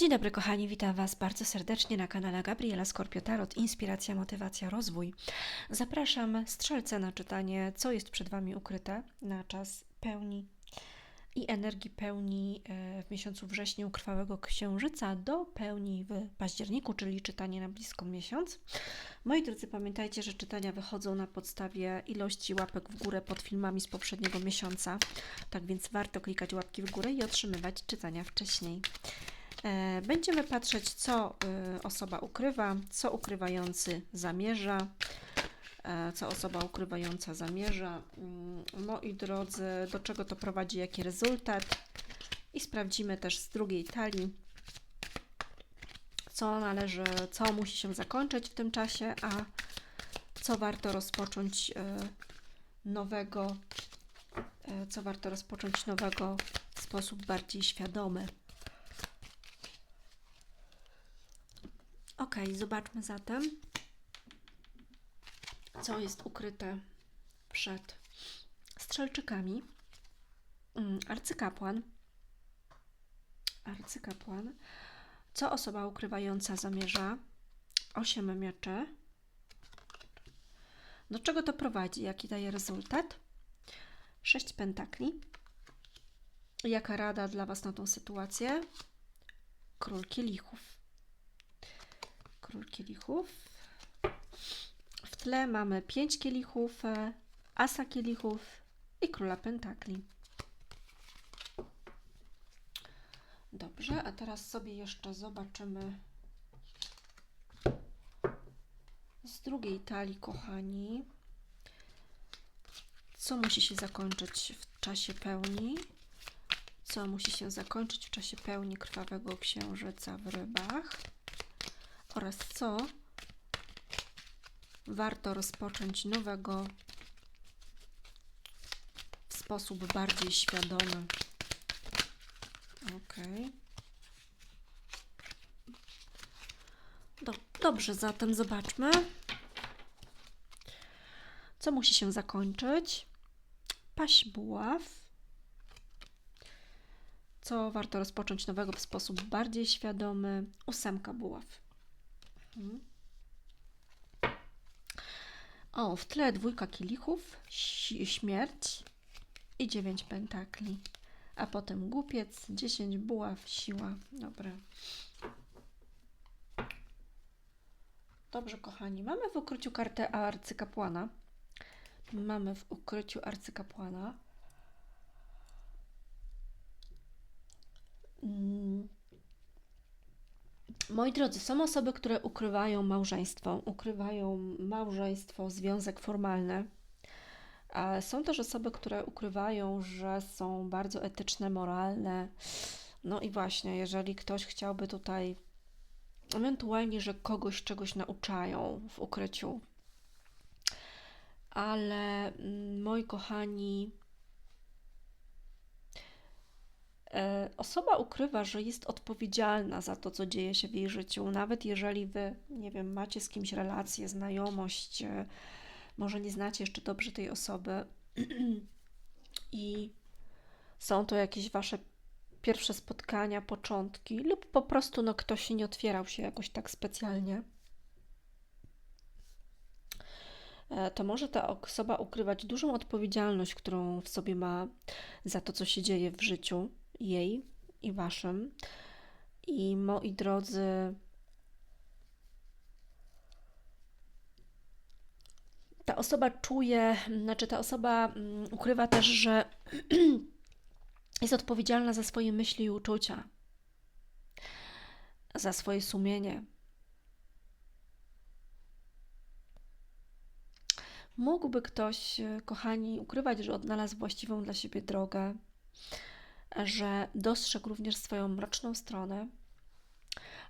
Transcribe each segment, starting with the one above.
Dzień dobry kochani, witam Was bardzo serdecznie na kanale Gabriela Skorpio Tarot, Inspiracja, Motywacja, Rozwój. Zapraszam strzelce na czytanie, co jest przed Wami ukryte na czas pełni i energii pełni e, w miesiącu wrześniu krwawego księżyca do pełni w październiku, czyli czytanie na bliską miesiąc. Moi drodzy, pamiętajcie, że czytania wychodzą na podstawie ilości łapek w górę pod filmami z poprzedniego miesiąca, tak więc warto klikać łapki w górę i otrzymywać czytania wcześniej. E, Będziemy patrzeć, co y, osoba ukrywa, co ukrywający zamierza, e, co osoba ukrywająca zamierza. Mm, Moi drodzy, do czego to prowadzi, jaki rezultat. I sprawdzimy też z drugiej talii, co należy, co musi się zakończyć w tym czasie, a co warto rozpocząć e, nowego, e, co warto rozpocząć nowego w sposób bardziej świadomy. Ok, zobaczmy zatem, co jest ukryte przed strzelczykami. Mm, Arcykapłan. Arcykapłan. Co osoba ukrywająca zamierza? Osiem mieczy. Do czego to prowadzi? Jaki daje rezultat? Sześć pentakli. Jaka rada dla Was na tą sytuację? Król kielichów król kielichów. W tle mamy pięć kielichów, e, asa kielichów i króla pentakli. Dobrze, a teraz sobie jeszcze zobaczymy z drugiej talii, kochani, co musi się zakończyć w czasie pełni, co musi się zakończyć w czasie pełni krwawego księżyca w rybach oraz co warto rozpocząć nowego w sposób bardziej świadomy. Ok. Do, dobrze, zatem zobaczmy, co musi się zakończyć. Paść buław. Co warto rozpocząć nowego w sposób bardziej świadomy? Ósemka buław. O, w tle dwójka kielichów, śmierć i dziewięć pentakli. A potem głupiec, dziesięć buław, siła. Dobra. Dobrze, kochani. Mamy w ukryciu kartę arcykapłana. Mamy w ukryciu arcykapłana. Mm. Moi drodzy, są osoby, które ukrywają małżeństwo, ukrywają małżeństwo, związek formalny. Są też osoby, które ukrywają, że są bardzo etyczne, moralne. No i właśnie, jeżeli ktoś chciałby tutaj ewentualnie, że kogoś czegoś nauczają w ukryciu. Ale mm, moi kochani, E, osoba ukrywa, że jest odpowiedzialna za to, co dzieje się w jej życiu, nawet jeżeli wy, nie wiem, macie z kimś relację, znajomość, e, może nie znacie jeszcze dobrze tej osoby i są to jakieś wasze pierwsze spotkania, początki, lub po prostu no, ktoś nie otwierał się jakoś tak specjalnie. E, to może ta osoba ukrywać dużą odpowiedzialność, którą w sobie ma za to, co się dzieje w życiu jej i waszym. I moi drodzy, ta osoba czuje, znaczy ta osoba mm, ukrywa też, że jest odpowiedzialna za swoje myśli i uczucia, za swoje sumienie. Mógłby ktoś, kochani, ukrywać, że odnalazł właściwą dla siebie drogę, że dostrzegł również swoją mroczną stronę,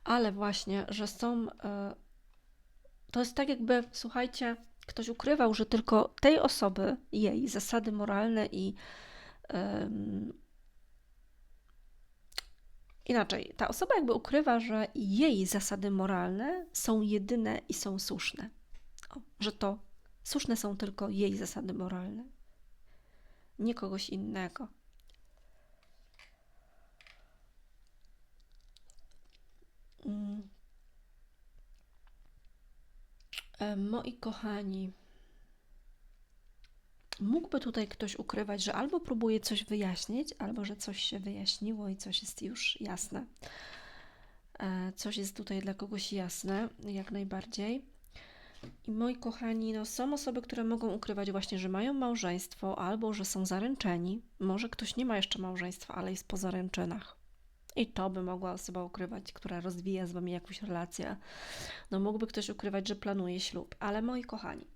ale właśnie, że są. E, to jest tak, jakby, słuchajcie, ktoś ukrywał, że tylko tej osoby, jej zasady moralne i. Um, inaczej, ta osoba jakby ukrywa, że jej zasady moralne są jedyne i są słuszne. O, że to słuszne są tylko jej zasady moralne, nie kogoś innego. Mm. E, moi kochani, mógłby tutaj ktoś ukrywać, że albo próbuje coś wyjaśnić, albo że coś się wyjaśniło i coś jest już jasne. E, coś jest tutaj dla kogoś jasne, jak najbardziej. I moi kochani, no są osoby, które mogą ukrywać właśnie, że mają małżeństwo albo że są zaręczeni. Może ktoś nie ma jeszcze małżeństwa, ale jest po zaręczynach. I to by mogła osoba ukrywać, która rozwija z wami jakąś relację. No mógłby ktoś ukrywać, że planuje ślub. Ale moi kochani,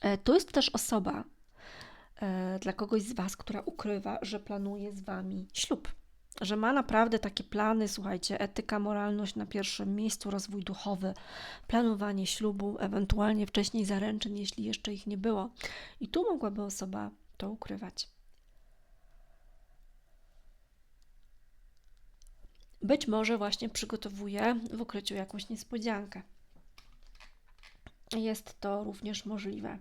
e, to jest też osoba e, dla kogoś z was, która ukrywa, że planuje z wami ślub że ma naprawdę takie plany, słuchajcie, etyka, moralność na pierwszym miejscu, rozwój duchowy, planowanie ślubu, ewentualnie wcześniej zaręczyn, jeśli jeszcze ich nie było. I tu mogłaby osoba to ukrywać. Być może właśnie przygotowuje w ukryciu jakąś niespodziankę. Jest to również możliwe.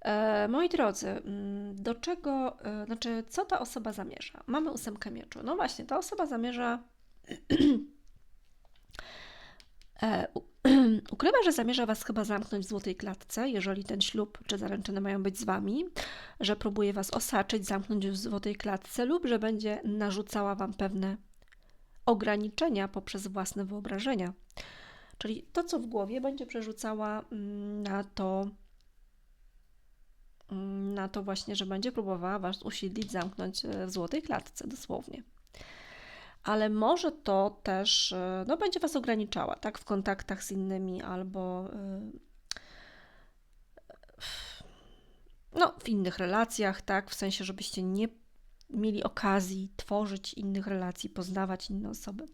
E, moi drodzy, mm, do czego, e, znaczy, co ta osoba zamierza? Mamy ósemkę mieczu. No właśnie, ta osoba zamierza. Ukrywa, że zamierza Was chyba zamknąć w złotej klatce, jeżeli ten ślub czy zaręczyny mają być z Wami, że próbuje Was osaczyć, zamknąć w złotej klatce lub że będzie narzucała Wam pewne ograniczenia poprzez własne wyobrażenia. Czyli to, co w głowie, będzie przerzucała mm, na to, Mm, na to właśnie, że będzie próbowała Was usiedlić, zamknąć e, w złotej klatce, dosłownie. Ale może to też, e, no, będzie Was ograniczała, tak, w kontaktach z innymi albo e, no, w innych relacjach, tak, w sensie, żebyście nie mieli okazji tworzyć innych relacji, poznawać inne osoby.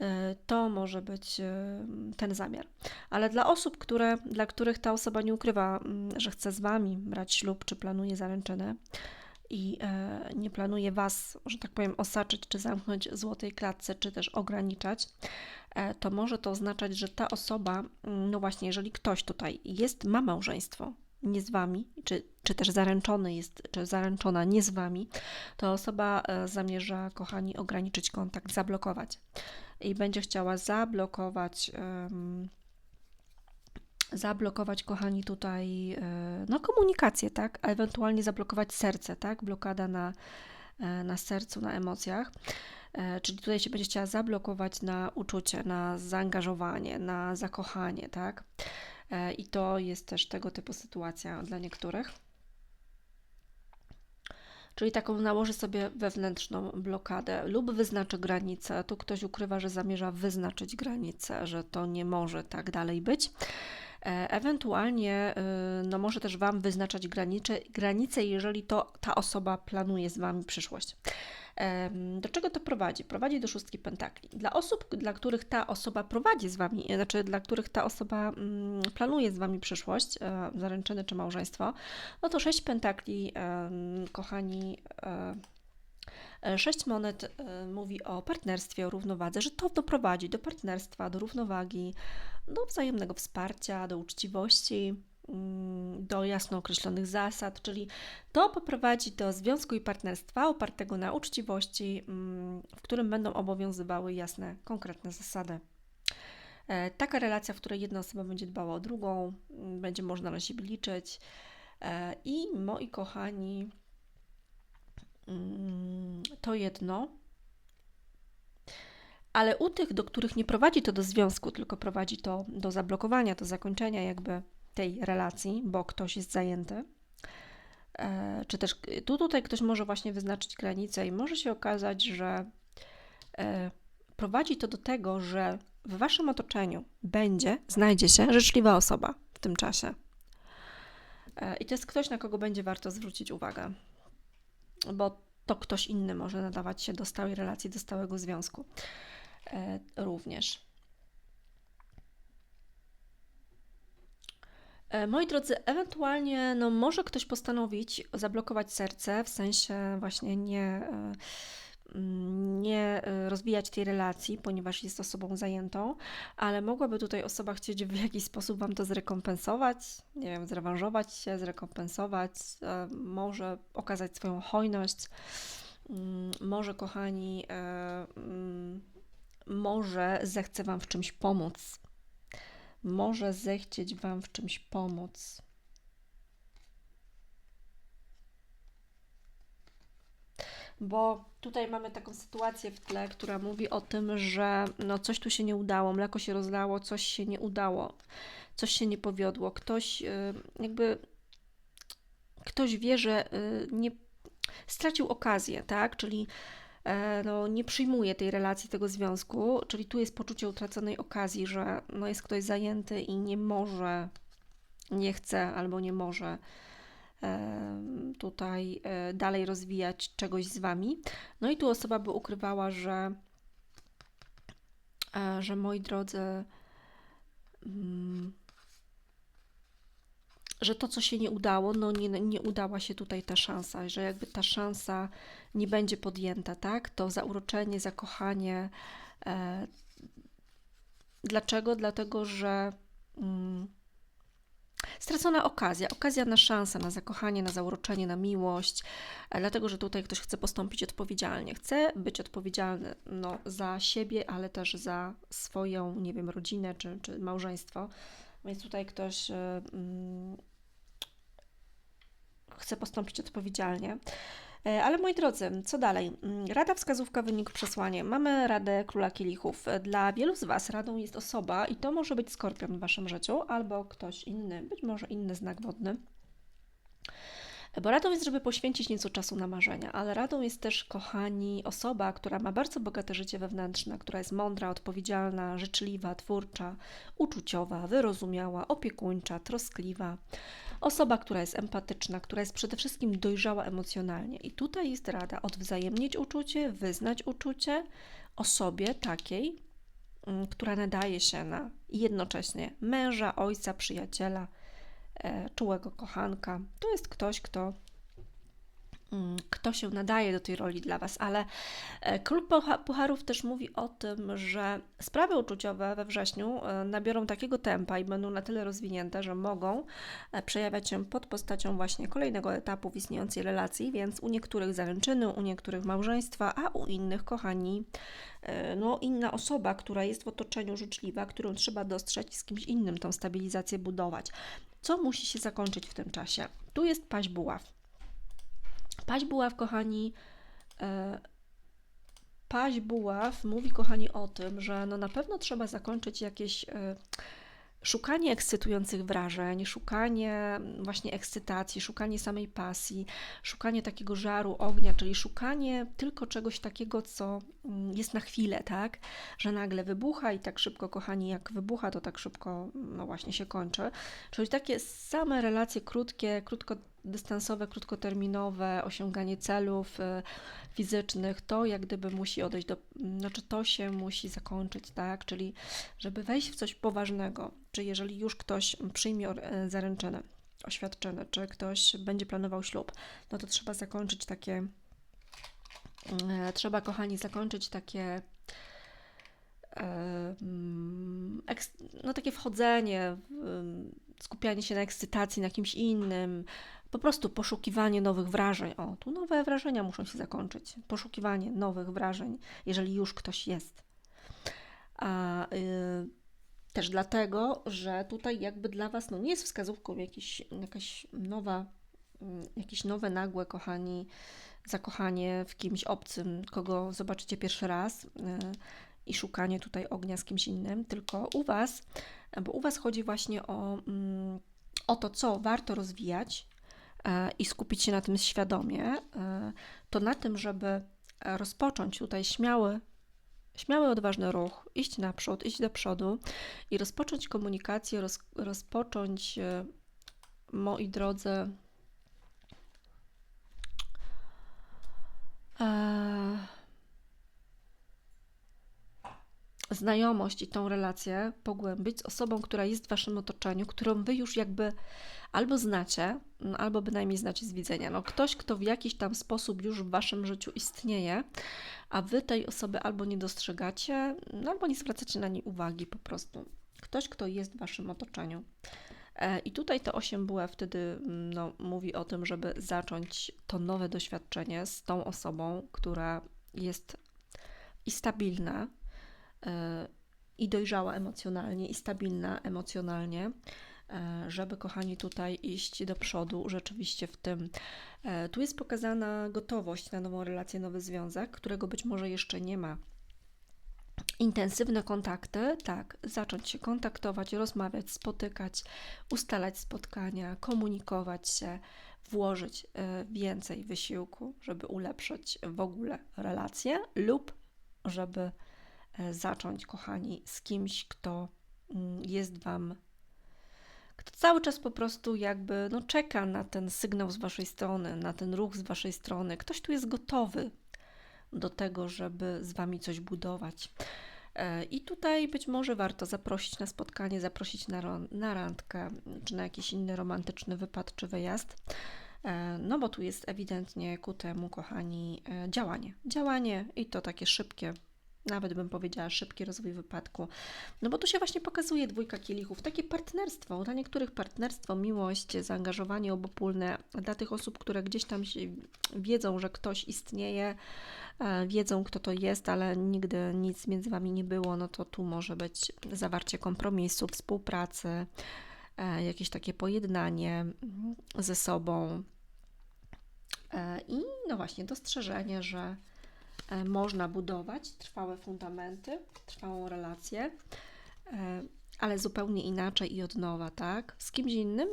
E, to może być ten zamiar. Ale dla osób, które, dla których ta osoba nie ukrywa, mm, że chce z Wami brać ślub, czy planuje zaręczynę i e, nie planuje Was, że tak powiem, osaczyć, czy zamknąć złotej klatce, czy też ograniczać, to może to oznaczać, że ta osoba, mm, no właśnie, jeżeli ktoś tutaj jest, ma małżeństwo, nie z wami, czy, czy też zaręczony jest, czy zaręczona nie z wami, to osoba zamierza, kochani, ograniczyć kontakt, zablokować i będzie chciała zablokować. Um, zablokować, kochani, tutaj e, no, komunikację, tak? A ewentualnie zablokować serce, tak? Blokada na, e, na sercu, na emocjach. E, czyli tutaj się będzie chciała zablokować na uczucie, na zaangażowanie, na zakochanie, tak? I to jest też tego typu sytuacja dla niektórych czyli taką nałoży sobie wewnętrzną blokadę lub wyznaczy granicę. Tu ktoś ukrywa, że zamierza wyznaczyć granicę, że to nie może tak dalej być. E, ewentualnie y, no, może też Wam wyznaczać granice, granice, jeżeli to ta osoba planuje z Wami przyszłość. Do czego to prowadzi? Prowadzi do szóstki pentakli. Dla osób, dla których ta osoba prowadzi z Wami, znaczy dla których ta osoba mm, planuje z Wami przyszłość, e, zaręczyny czy małżeństwo, no to sześć pentakli, kochani, e, Sześć monet mówi o partnerstwie, o równowadze, że to doprowadzi do partnerstwa, do równowagi, do wzajemnego wsparcia, do uczciwości, mm, do jasno określonych zasad, czyli to poprowadzi do związku i partnerstwa opartego na uczciwości, mm, w którym będą obowiązywały jasne, konkretne zasady. E, taka relacja, w której jedna osoba będzie dbała o drugą, mm, będzie można na siebie liczyć. E, I moi kochani, to jedno. Ale u tych, do których nie prowadzi to do związku, tylko prowadzi to do zablokowania, do zakończenia jakby tej relacji, bo ktoś jest zajęty, e, czy też tu tutaj ktoś może właśnie wyznaczyć granicę i może się okazać, że e, prowadzi to do tego, że w waszym otoczeniu będzie, znajdzie się życzliwa osoba w tym czasie. E, I to jest ktoś, na kogo będzie warto zwrócić uwagę, bo to ktoś inny może nadawać się do stałej relacji, do stałego związku. E, również. E, moi drodzy, ewentualnie no, może ktoś postanowić zablokować serce, w sensie właśnie nie, e, nie rozwijać tej relacji, ponieważ jest osobą zajętą, ale mogłaby tutaj osoba chcieć w jakiś sposób Wam to zrekompensować, nie wiem, zrewanżować się, zrekompensować, może okazać swoją hojność, mm, może, kochani, mm, może zechce Wam w czymś pomóc. Może zechcieć Wam w czymś pomóc. Bo tutaj mamy taką sytuację w tle, która mówi o tym, że no coś tu się nie udało, mleko się rozlało, coś się nie udało, coś się nie powiodło, ktoś y, jakby ktoś wie, że y, nie stracił okazję, tak? Czyli e, no, nie przyjmuje tej relacji, tego związku, czyli tu jest poczucie utraconej okazji, że no, jest ktoś zajęty i nie może, nie chce albo nie może tutaj e, dalej rozwijać czegoś z Wami. No i tu osoba by ukrywała, że, e, że moi drodzy, mm, że to, co się nie udało, no nie, nie udała się tutaj ta szansa, że jakby ta szansa nie będzie podjęta, tak? To zauroczenie, zakochanie. E, dlaczego? Dlatego, że. Mm, stracona okazja, okazja na szansę, na zakochanie, na zauroczenie, na miłość, e, dlatego że tutaj ktoś chce postąpić odpowiedzialnie, chce być odpowiedzialny no, za siebie, ale też za swoją, nie wiem, rodzinę czy, czy małżeństwo. Więc tutaj ktoś. Yy, chce postąpić odpowiedzialnie. E, ale moi drodzy, co dalej? Mm, rada, wskazówka, wynik, przesłanie. Mamy radę króla kielichów. Dla wielu z Was radą jest osoba i to może być skorpion w Waszym życiu albo ktoś inny, być może inny znak wodny. Bo radą jest, żeby poświęcić nieco czasu na marzenia, ale radą jest też, kochani, osoba, która ma bardzo bogate życie wewnętrzne, która jest mądra, odpowiedzialna, życzliwa, twórcza, uczuciowa, wyrozumiała, opiekuńcza, troskliwa. Osoba, która jest empatyczna, która jest przede wszystkim dojrzała emocjonalnie. I tutaj jest rada odwzajemnić uczucie, wyznać uczucie osobie takiej, mm, która nadaje się na jednocześnie męża, ojca, przyjaciela, czułego kochanka. To jest ktoś, kto Mm, kto się nadaje do tej roli dla Was, ale e, Klub Pucharów też mówi o tym, że sprawy uczuciowe we wrześniu e, nabiorą takiego tempa i będą na tyle rozwinięte, że mogą e, przejawiać się pod postacią właśnie kolejnego etapu w istniejącej relacji, więc u niektórych zaręczyny, u niektórych małżeństwa, a u innych kochani, no inna osoba, która jest w otoczeniu życzliwa, którą trzeba dostrzec i z kimś innym tą stabilizację budować. Co musi się zakończyć w tym czasie? Tu jest paź buław. Paź Buław, kochani, e, Paź Buław mówi, kochani, o tym, że no na pewno trzeba zakończyć jakieś e, szukanie ekscytujących wrażeń, szukanie właśnie ekscytacji, szukanie samej pasji, szukanie takiego żaru ognia, czyli szukanie tylko czegoś takiego, co mm, jest na chwilę, tak? Że nagle wybucha i tak szybko, kochani, jak wybucha, to tak szybko, no właśnie się kończy. Czyli takie same relacje krótkie, krótko dystansowe, krótkoterminowe, osiąganie celów y, fizycznych, to jak gdyby musi odejść do, znaczy to się musi zakończyć, tak? Czyli żeby wejść w coś poważnego, czy jeżeli już ktoś przyjmie y, zaręczynę, oświadczenie, czy ktoś będzie planował ślub, no to trzeba zakończyć takie, y, trzeba kochani zakończyć takie no takie wchodzenie, skupianie się na ekscytacji, na kimś innym, po prostu poszukiwanie nowych wrażeń. O, tu nowe wrażenia muszą się zakończyć. Poszukiwanie nowych wrażeń, jeżeli już ktoś jest. A y, też dlatego, że tutaj jakby dla Was no, nie jest wskazówką jakiś, jakaś nowa, y, jakieś nowe, nagłe, kochani, zakochanie w kimś obcym, kogo zobaczycie pierwszy raz. Y, i szukanie tutaj ognia z kimś innym, tylko u Was, bo u Was chodzi właśnie o, mm, o to, co warto rozwijać, i skupić się na tym świadomie, e, to na tym, żeby rozpocząć tutaj śmiały, śmiały, odważny ruch, iść naprzód, iść do przodu i rozpocząć komunikację, roz, rozpocząć, e, moi drodzy, znajomość i tą relację pogłębić z osobą, która jest w Waszym otoczeniu, którą Wy już jakby albo znacie, no, albo bynajmniej znacie z widzenia. No, ktoś, kto w jakiś tam sposób już w Waszym życiu istnieje, a Wy tej osoby albo nie dostrzegacie, no, albo nie zwracacie na niej uwagi po prostu. Ktoś, kto jest w Waszym otoczeniu. E, I tutaj to 8 była wtedy mm, no, mówi o tym, żeby zacząć to nowe doświadczenie z tą osobą, która jest i stabilna, i dojrzała emocjonalnie, i stabilna emocjonalnie, e, żeby, kochani, tutaj iść do przodu rzeczywiście w tym. E, Tu jest pokazana gotowość na nową relację, nowy związek, którego być może jeszcze nie ma. Intensywne kontakty, tak, zacząć się kontaktować, rozmawiać, spotykać, ustalać spotkania, komunikować się, włożyć e, więcej wysiłku, żeby ulepszyć w ogóle relacje lub żeby zacząć, kochani, z kimś, kto mm, jest Wam, kto cały czas po prostu jakby no, czeka na ten sygnał z Waszej strony, na ten ruch z Waszej strony. Ktoś tu jest gotowy do tego, żeby z Wami coś budować. E, I tutaj być może warto zaprosić na spotkanie, zaprosić na, na randkę, czy na jakiś inny romantyczny wypad czy wyjazd. E, No bo tu jest ewidentnie ku temu, kochani, e, działanie. Działanie i to takie szybkie, nawet bym powiedziała szybki rozwój wypadku. No bo tu się właśnie pokazuje dwójka kielichów, takie partnerstwo, dla niektórych partnerstwo, miłość, zaangażowanie obopólne, dla tych osób, które gdzieś tam wiedzą, że ktoś istnieje, e, wiedzą kto to jest, ale nigdy nic między Wami nie było, no to tu może być zawarcie kompromisu, współpracy, e, jakieś takie pojednanie mhm, ze sobą, E, I no właśnie, dostrzeżenie, że można budować trwałe fundamenty, trwałą relację, e, ale zupełnie inaczej i od nowa, tak? Z kimś innym.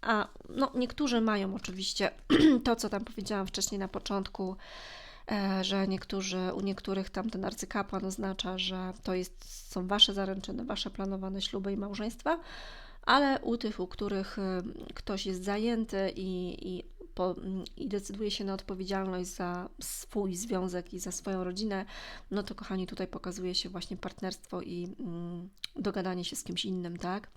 A no, niektórzy mają oczywiście to, co tam powiedziałam wcześniej na początku, e, że niektórzy, u niektórych tam ten arcykapłan oznacza, że to jest, są wasze zaręczyny, wasze planowane śluby i małżeństwa, ale u tych, u których e, ktoś jest zajęty i, i, po, i decyduje się na odpowiedzialność za swój związek i za swoją rodzinę, no to kochani, tutaj pokazuje się właśnie partnerstwo i mm, dogadanie się z kimś innym, tak?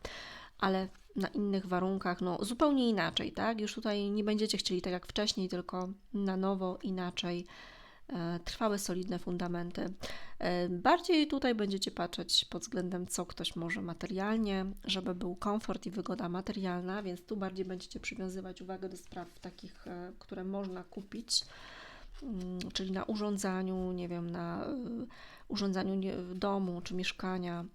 Ale na innych warunkach, no zupełnie inaczej, tak? Już tutaj nie będziecie chcieli tak jak wcześniej, tylko na nowo, inaczej. E, Trwałe, solidne fundamenty. E, Bardziej tutaj będziecie patrzeć pod względem, co ktoś może materialnie, żeby był komfort i wygoda materialna, więc tu bardziej będziecie przywiązywać uwagę do spraw takich, e, które można kupić, mm, czyli na urządzaniu, nie wiem, na y, urządzaniu domu czy mieszkania.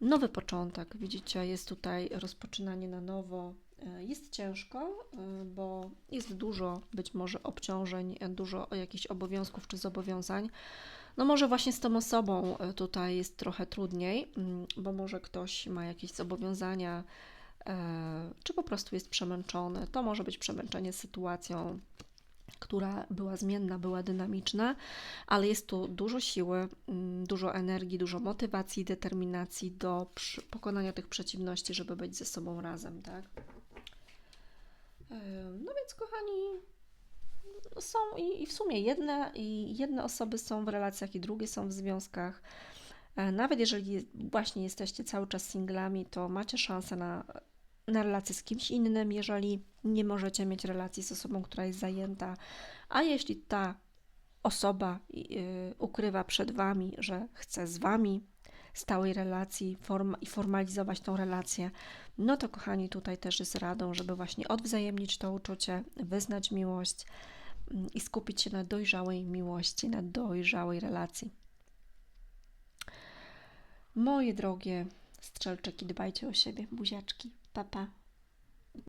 Nowy początek, widzicie, jest tutaj rozpoczynanie na nowo. E, Jest ciężko, e, bo jest dużo być może obciążeń, e, dużo jakichś obowiązków czy zobowiązań. No może właśnie z tą osobą e, tutaj jest trochę trudniej, mm, bo może ktoś ma jakieś zobowiązania, e, czy po prostu jest przemęczony. To może być przemęczenie sytuacją, która była zmienna, była dynamiczna, ale jest tu dużo siły, mm, dużo energii, dużo motywacji, determinacji do pokonania tych przeciwności, żeby być ze sobą razem, tak? Em, No więc, kochani, są i, i w sumie jedne, i jedne osoby są w relacjach, i drugie są w związkach. E, Nawet jeżeli je- właśnie jesteście cały czas singlami, to macie szansę na, na relację z kimś innym, jeżeli nie możecie mieć relacji z osobą, która jest zajęta. A jeśli ta osoba y, ukrywa przed Wami, że chce z Wami stałej relacji form, i formalizować tą relację, no to kochani, tutaj też jest radą, żeby właśnie odwzajemnić to uczucie, wyznać miłość i skupić się na dojrzałej miłości, na dojrzałej relacji. Moje drogie strzelczyki, dbajcie o siebie, buziaczki, papa. Pa.